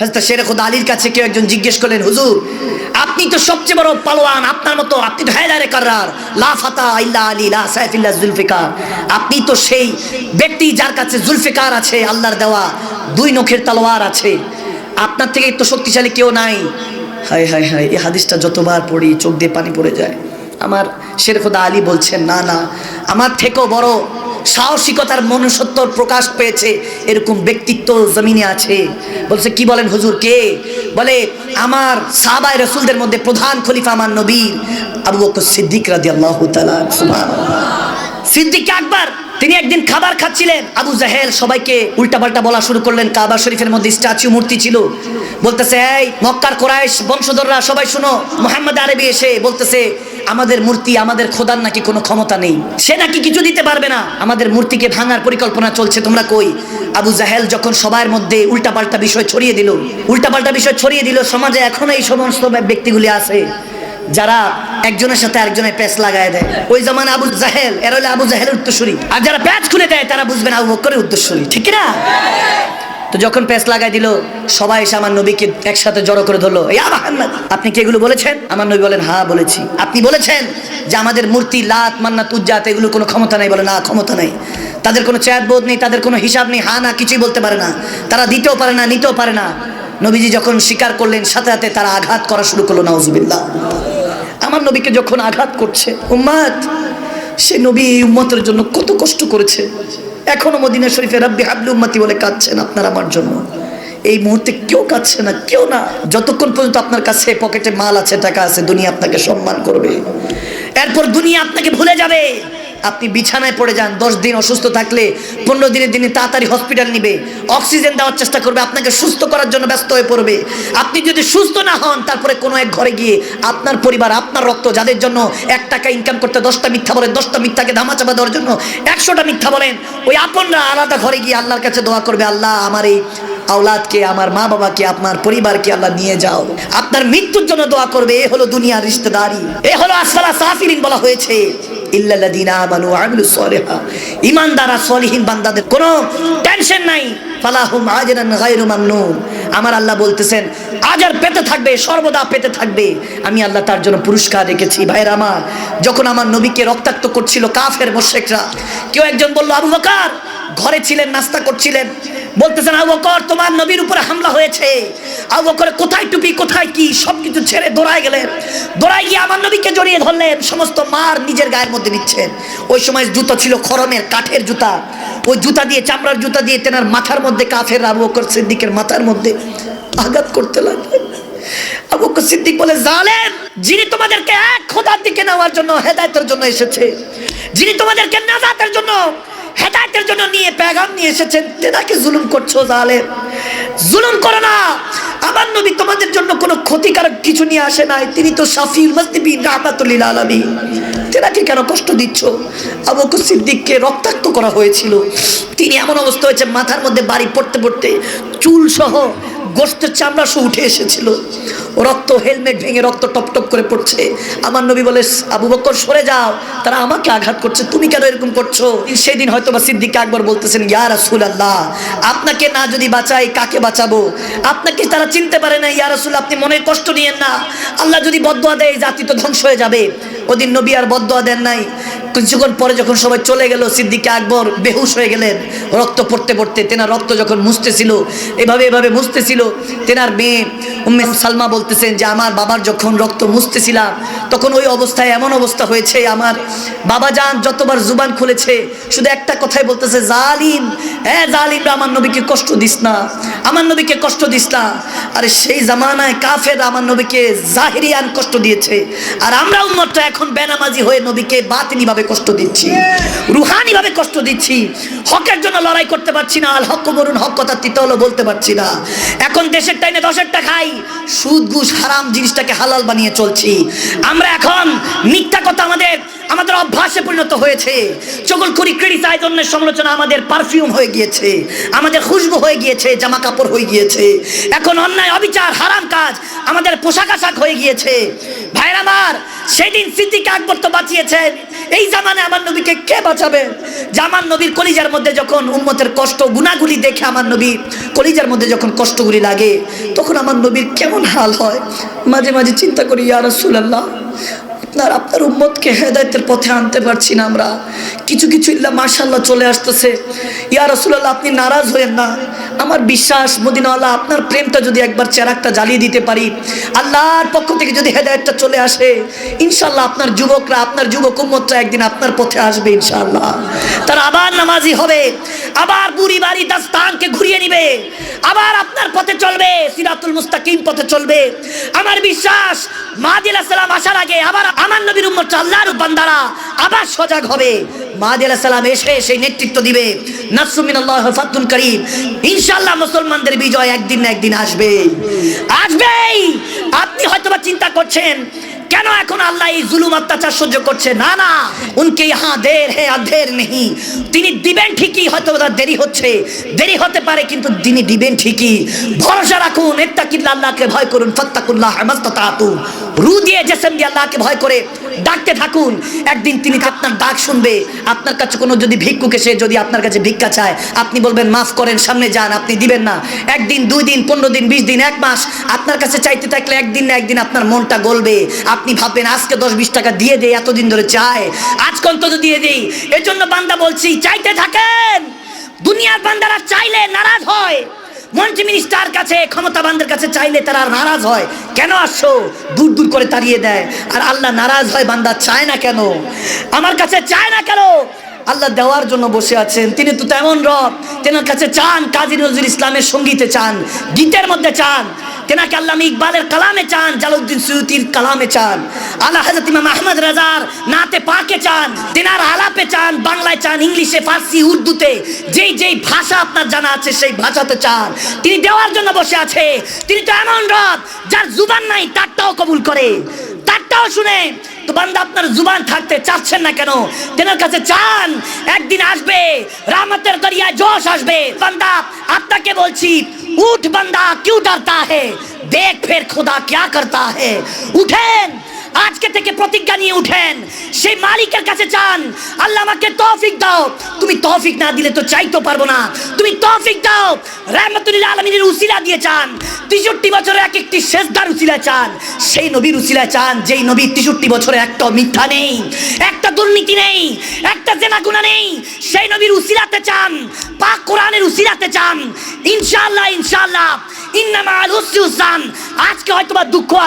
হজরত শেরে খোদা আলীর কাছে কেউ একজন জিজ্ঞেস করলেন, হুজুর, আপনি তো সবচেয়ে বড় পালোয়ান, আপনার মতো, আপনি তো হায়দারে কার্রার, লা ফাতা ইল্লা আলী, লা সাইফিল্লা জুলফিকার, আপনি তো সেই ব্যক্তি যার কাছে জুলফিকার আছে, আল্লাহর দেওয়া দুই নখের তালোয়ার আছে, আপনার থেকে তো শক্তিশালী কেউ নাই? হায় হায় হায়, এই হাদিসটা যতবার পড়ি, চোখ দিয়ে পানি পড়ে যায়। আমার শের খোদা আলী বলছেন, না না, আমার থেকেও বড় সাহসিকতার মনুষ্যত্ব প্রকাশ পেয়েছে, এরকম ব্যক্তিত্ব জমিনে আছে। বলছে, কি বলেন হুজুর, কে? বলে, আমার সাবাই রসুলদের মধ্যে প্রধান খলিফা আমার নবীর আবু সিদ্দিক রাজি আল্লাহ সিদ্দিক আকবর তিনি একদিন খাবার খাচ্ছিলেন। আবু জাহেল সবাইকে উল্টাপাল্টা বলা শুরু করলেন। কাবা শরীফের মধ্যে স্ট্যাচু মূর্তি ছিল। বলতেছে, এই মক্কার কোরাইশ বংশধররা, সবাই শুনো। মোহাম্মদ আরবি এসে বলতেছে, আমাদের মূর্তি, আমাদের খোদার নাকি কোনো ক্ষমতা নেই। সে নাকি কিছু দিতে পারবে না। আমাদের মূর্তিকে ভাঙার পরিকল্পনা চলছে, তোমরা কই? আবু জাহেল যখন সবার মধ্যে উল্টাপাল্টা বিষয় ছড়িয়ে দিল, উল্টাপাল্টা বিষয় ছড়িয়ে দিল, সমাজে এখনও এই সমস্ত ব্যক্তিগুলি আছে, যারা একজনের সাথে আরেকজনের প্যাচ লাগায় দেয়। ওই জামান আবু জাহেল, এর হলে আবু জাহেলের উত্তরসূরি। আর যারা প্যাচ খুলে দেয়, তারা বুঝবেন আবু বকরের উত্তরসূরি, ঠিক না তো যখন প্যাচ লাগাই দিল, সবাই এসে আমার নবীকে একসাথে জড়ো করে ধরলো। আপনি কি এগুলো বলেছেন? আমার নবী বলেন হ্যাঁ বলেছি। আপনি বলেছেন যে আমাদের মূর্তি, লাত মান্না তুজ্জাত এগুলো কোনো ক্ষমতা নাই। বলে, না, ক্ষমতা নাই। তাদের কোনো বোধ নেই, তাদের কোনো হিসাব নেই। হা না, কিছুই বলতে পারে না। তারা দিতেও পারে না, নিতেও পারে না। নবীজি যখন স্বীকার করলেন, সাথে সাথে তারা আঘাত করা শুরু করল, নাউজুবিল্লাহ। আমার নবীকে যখন আঘাত করছে, উম্মাদ, সে নবী এই উম্মতের জন্য কত কষ্ট করেছে। এখনও মদিনা শরীফে রাব্বি হাবলু উম্মাতি বলে কাঁদছেন আপনার আমার জন্য। এই মুহূর্তে কেউ কাঁদছে না, কেউ না। যতক্ষণ পর্যন্ত আপনার কাছে পকেটে মাল আছে, টাকা আছে, দুনিয়া আপনাকে সম্মান করবে। এরপর দুনিয়া আপনাকে ভুলে যাবে। আপনি বিছানায় পড়ে যান, দশ দিন অসুস্থ থাকলে পনেরো দিনের দিনে তাড়াতাড়ি হসপিটাল নিবে। অক্সিজেন দেওয়ার চেষ্টা করবে, আপনাকে সুস্থ করার জন্য ব্যস্ত হয়ে পড়বে। আপনি যদি সুস্থ না হন, তারপরে কোনো এক ঘরে গিয়ে আপনার পরিবার, আপনার রক্ত, যাদের জন্য এক টাকা ইনকাম করতে দশটা মিথ্যা বলেন, দশটা মিথ্যাকে ধামা চাপা দেওয়ার জন্য একশোটা মিথ্যা বলেন, ওই আপনরা আলাদা ঘরে গিয়ে আল্লাহর কাছে দোয়া করবে, আল্লাহ, আমার এই আওলাদকে, আমার মা বাবাকে, আপনার পরিবারকে আল্লাহ নিয়ে যাও। আপনার মৃত্যুর জন্য দোয়া করবে, এ হলো দুনিয়ার রিশতেদারি। এ হলো আসফালা সাফিরিন বলা হয়েছে। বান্দাদের কোনো টেনশন নাই। ফালাহুম আমার আল্লাহ বলতেছেন, আজার পেতে থাকবে, সর্বদা পেতে থাকবে। আমি আল্লাহ তার জন্য পুরস্কার রেখেছি। ভাইরা আমার, যখন আমার নবীকে রক্তাক্ত করছিল কাফের মোশেকরা, কেউ একজন বলল, আবু বকর, ঘরে ছিলেন, নাস্তা করছিলেন। বলতেছেন, আবু বকর, তোমার নবীর উপরে হামলা হয়েছে। আবু বকর, কোথায় টুপি, কোথায় কি, সবকিছু ছেড়ে দৌড়ায় গেলেন। দৌড়ায় গিয়ে আমার নবীকে জড়িয়ে ধরলেন। সমস্ত মার নিজের গায়ের মধ্যে নিচ্ছেন ওই সময় জুতো ছিল খরমের কাঠের জুতা। ওই জুতা দিয়ে, চামড়ার জুতা দিয়ে তেনার মাথার মধ্যে কাফের আবু বকর সিদ্দিকের মাথার মধ্যে আঘাত করতে লাগলেন। আবু বকর সিদ্দিক বলে, জালেম, যিনি তোমাদেরকে এক খোদার দিকে নেওয়ার জন্য হেদায়তের জন্য এসেছে, যিনি তোমাদেরকে নাজাতের জন্য হেদায়তের জন্য নিয়ে পেগাম নিয়ে এসেছেন তেনাকে জুলুম করছ জালেম জুলুম করো না। আমার নবী তোমাদের জন্য কোনো ক্ষতিকারক কিছু নিয়ে আসে নাই। তিনি তো শাফিউল মুসলিমিন রাহমাতুল্লিল আলামিন। তেনাকে কেন কষ্ট দিচ্ছ? আবু বকর সিদ্দিককে রক্তাক্ত করা হয়েছিল। তিনি এমন অবস্থা হয়েছে, মাথার মধ্যে বাড়ি পড়তে পড়তে চুল সহ গোষ্ঠের চামড়া সহ উঠে এসেছিল। রক্ত হেলমেট ভেঙে রক্ত টপ টপ করে পড়ছে। আমার নবী বলে, আবু বকর, সরে যাও। তারা আমাকে আঘাত করছে। তুমি কেন এরকম করছ? সেদিন হয়তো বা সিদ্দিক আকবর বলতেছেন, ইয়া রাসূল আল্লাহ আপনাকে না যদি বাঁচাই, কাকে বাঁচাবো? আপনাকে তারা চিনতে পারে না ইয়া রাসূল আপনি মনের কষ্ট নিয়েন না। আল্লাহ যদি বদয়া দেয় জাতি তো ধ্বংস হয়ে যাবে। ওদিন নবী আর বদয়া দেন নাই। কিছুক্ষণ পরে যখন সবাই চলে গেল, সিদ্দিকে আকবর বেহুশ হয়ে গেলেন। রক্ত পড়তে পড়তে তেনার রক্ত যখন মুছতেছিল, এভাবে এভাবে মুছতেছিল, তেনার মেয়ে উম্মে সালমা বলতেছেন যে, আমার বাবার যখন রক্ত মুছতেছিলাম, তখন ওই অবস্থায় এমন অবস্থা হয়েছে, আমার বাবা যান, যতবার জুবান খুলেছে, শুধু একটা কথাই বলতেছে, জালিম হ্যাঁ জালিমরা আমার নবীকে কষ্ট দিস না, আমার নবীকে কষ্ট দিস না। আরে সেই জামানায় কাফের আমার নবীকে জাহিরিয়ান কষ্ট দিয়েছে। আর আমরা উন্মতটা এখন বেনামাজি হয়ে নবীকে বাতিনি ভাবে কষ্ট দিচ্ছি? রুহানি ভাবে কষ্ট দিচ্ছি। হকের জন্য লড়াই করতে পারছি না। আল হক বরুন হক কথা তিতে হলো বলতে পারছি না। এখন দেশের টাইনে দশেরটা খাই। সুদ, ঘুষ, হারাম জিনিসটাকে হালাল বানিয়ে চলছি। আমরা এখন মিথ্যা কথা আমাদের আমাদের পরিণত হয়েছে। চগল করি ক্রিটিসাইজ অন্যের সমালোচনা আমাদের পারফিউম হয়ে গিয়েছে। আমাদের খুশবু হয়ে গিয়েছে জামা কাপড় হয়ে গিয়েছে। এখন অন্যায়, অবিচার, হারাম কাজ আমাদের পোশাক আশাক হয়ে গিয়েছে। ভাইরা আমার, সেদিন সিদ্দিক আকবর তো বাঁচিয়েছেন। এই জামানে আমার নবীকে কে বাঁচাবে? আমার নবীর কলিজার মধ্যে যখন উন্মতের কষ্ট, গুণাগুলি দেখে আমার নবীর কলিজার মধ্যে যখন কষ্টগুলি লাগে, তখন আমার নবীর কেমন হাল হয়? মাঝে মাঝে চিন্তা করি, ইয়া রাসূলুল্লাহ আপনার আপনার উম্মতকে হেদায়তের পথে আনতে পারছি না আমরা। কিছু কিছু ইল্লা মার্শাল্লাহ চলে আসতেছে। ইয়া রসুল্লাহ আপনি নারাজ হয়েন না। আমার বিশ্বাস, মদিনাওয়ালা, আপনার প্রেমটা যদি একবার চেরাকটা জ্বালিয়ে দিতে পারি, আল্লাহর পক্ষ থেকে যদি হেদায়তটা চলে আসে ইনশাল্লাহ আপনার যুবকরা, আপনার যুবক উম্মতরা একদিন আপনার পথে আসবে ইনশাল্লাহ তারা আবার নামাজি হবে, আবার বুড়ি বাড়ি দাস্তানকে ঘুরিয়ে নিবে। আবার আপনার পথে চলবে, সিরাতুল মুস্তাকিম পথে চলবে। আমার বিশ্বাস মাহাদিল সালাম আসার আগে আবার আমার নবীর উম্মত আল্লাহর বান্দারা আবার সজাগ হবে। মাহাদিল সালাম এসে সেই নেতৃত্ব দিবে। নাসুমিন আল্লাহ ফাতুল করিম। ইনশাআল্লাহ মুসলমানদের বিজয় একদিন না একদিন আসবে। আপনি হয়তোবা চিন্তা করছেন, কেন এখন আল্লাহ এই জুলুম অত্যাচার সহ্য করছে? না না, উনকে ইহা দের হে আধের নেই তিনি দিবেন ঠিকই হয়তো দেরি হচ্ছে। দেরি হতে পারে, কিন্তু তিনি দিবেন ঠিকই। ভরসা রাখুন, এত্তাকিল্লা আল্লাহকে ভয় করুন, ফত্তাকুল্লাহ মাস্তাতাতু রু দিয়ে জেসেম দিয়ে আল্লাহকে ভয় করে ডাকতে থাকুন। একদিন তিনি আপনার ডাক শুনবে। আপনার কাছে কোনো যদি ভিক্ষুক এসে যদি আপনার কাছে ভিক্ষা চায়, আপনি বলবেন, মাফ করেন, সামনে যান, আপনি দিবেন না। একদিন, দুই দিন, পনেরো দিন, বিশ দিন, এক মাস আপনার কাছে চাইতে থাকলে একদিন না একদিন আপনার মনটা গলবে। আপনি ভাববেন, আজকে দশ বিশ টাকা দিয়ে দেয় এতদিন ধরে চায়। আজকে অন্তত দিয়ে দেই। এর জন্য বান্দা বলছি, চাইতে থাকেন। দুনিয়ার বান্দারা চাইলে নারাজ হয়। মন্ত্রী মিনিস্টার কাছে, ক্ষমতাবানদের কাছে চাইলে তারা নারাজ হয়। কেন আসছো? দূর দূর করে তাড়িয়ে দেয়। আর আল্লাহ নারাজ হয়, বান্দা চায় না কেন? আমার কাছে চায় না কেন? আল্লাহ দেওয়ার জন্য বসে আছেন। তিনি তো তেমন রব। তেনার কাছে চান, কাজী নজরুল ইসলামের সঙ্গীতে চান, গীতের মধ্যে চান। তেনাকে আল্লাহ ইকবালের কালামে চান জালাউদ্দিন সুয়ুতির কালামে চান। আল্লাহ হাজরত ইমাম আহমদ রাজার নাতে পাকে চান, তেনার আলাপে চান, বাংলায় চান, ইংলিশে, ফার্সি, উর্দুতে, যেই যেই ভাষা আপনার জানা আছে সেই ভাষাতে চান। তিনি দেওয়ার জন্য বসে আছে, তিনি তো এমন রব যার জুবান নাই, তারটাও কবুল করে। তারটাও শুনে, তো বান্দা আপনার জুবান থাকতে চাচ্ছেন না কেন? তেনার কাছে চান, একদিন আসবে, রামতের দরিয়ায় জোশ আসবে। বান্দা, আপনাকে বলছি ऊट बंदा क्यों डरता है? देख फिर खुदा क्या करता है। उठे। আজকে থেকে প্রতিজ্ঞা নিয়ে উঠেন। সেই মালিকের কাছে চান, আল্লাহ আমাকে তৌফিক দাও। তুমি তৌফিক না দিলে তো চাইতে পারব না। তুমি তৌফিক দাও। রহমতুল্লাহ আলমিনের উসিলা দিয়ে চান। তেষট্টি বছরে এক একটি শেষদার উসিলা চান। সেই নবীর উসিলা চান, যেই নবী তেষট্টি বছরে একটা মিথ্যা নেই, একটা দুর্নীতি নেই, একটা জেনা গুণা নেই। সেই নবীর উসিলাতে চান, পাক কোরআনের উসিলাতে চান। ইনশাআল্লাহ ইনশাআল্লাহ ইন্নামা আল হুসরান আজকে হয়তো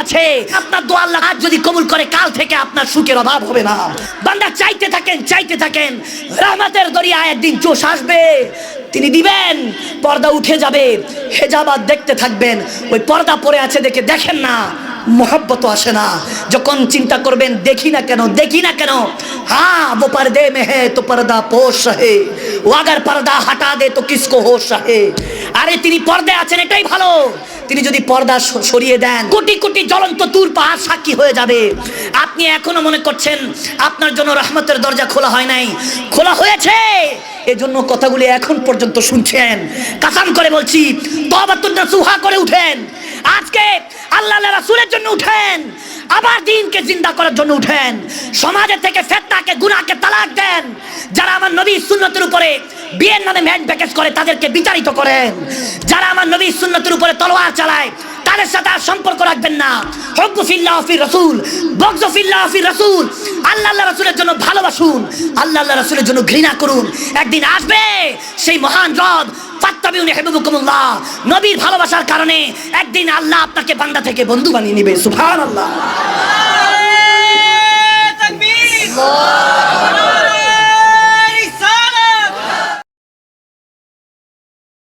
আছে। আপনার দোয়া আল্লাহ আজ যদি কবুল করে, কাল থেকে আপনার সুখের অভাব হবে না। বান্দা, চাইতে থাকেন চাইতে থাকেন। রহমতের দরিয়া একদিন চোষ আসবে। তিনি দিবেন, পর্দা উঠে যাবে। হেজাবাদ দেখতে থাকবেন। ওই পর্দা পরে আছে দেখে দেখেন না। মোহব্বত আসে না যখন চিন্তা করবেন দেখি না কেন দেখি না কেন হ্যাঁ वो पर्दे में है तो पर्दा पोश रहे वो अगर पर्दा हटा दे तो किसको होश रहे আরে তিনি পর্দায় আছেন এটাই ভালো তিনি যদি পর্দা স- সরিয়ে দেন কোটি কোটি জ্বলন্ত তুর পাহাড় সাক্ষী হয়ে যাবে আপনি এখনো মনে করছেন আপনার জন্য রহমতের দরজা খোলা হয় নাই খোলা হয়েছে এজন্য কথাগুলি এখন পর্যন্ত শুনছেন কাসাম করে বলছি তবাতুল্লাহ সুহা করে উঠেন আজকে আল্লাহ রাসুলের জন্য উঠেন। আবার দিনকে জিন্দা করার জন্য উঠেন। সমাজের থেকে ফেতনাকে, গুনাহকে তালাক দেন। যারা আমার নবী সুন্নতের উপরে বিয়ের নামে ম্যাট প্যাকেজ করে, তাদেরকে বিচারিত করেন। যারা আমার নবী সুন্নতের উপরে তলোয়ার চালায় তাদের সাথে আর সম্পর্ক রাখবেন না। হকফিল্লাহ ফি রসুল বকজফিল্লাহ ফি রসুল। আল্লাহ আল্লাহ রসুলের জন্য ভালোবাসুন, আল্লাহ আল্লাহ রসুলের জন্য ঘৃণা করুন। একদিন আসবে সেই মহান রদ রব, ফাত্তাবিউন হেবুকুমুল্লাহ নবীর ভালোবাসার কারণে একদিন আল্লাহ আপনাকে বান্দা থেকে বন্ধু বানিয়ে নেবে সুফান আল্লাহ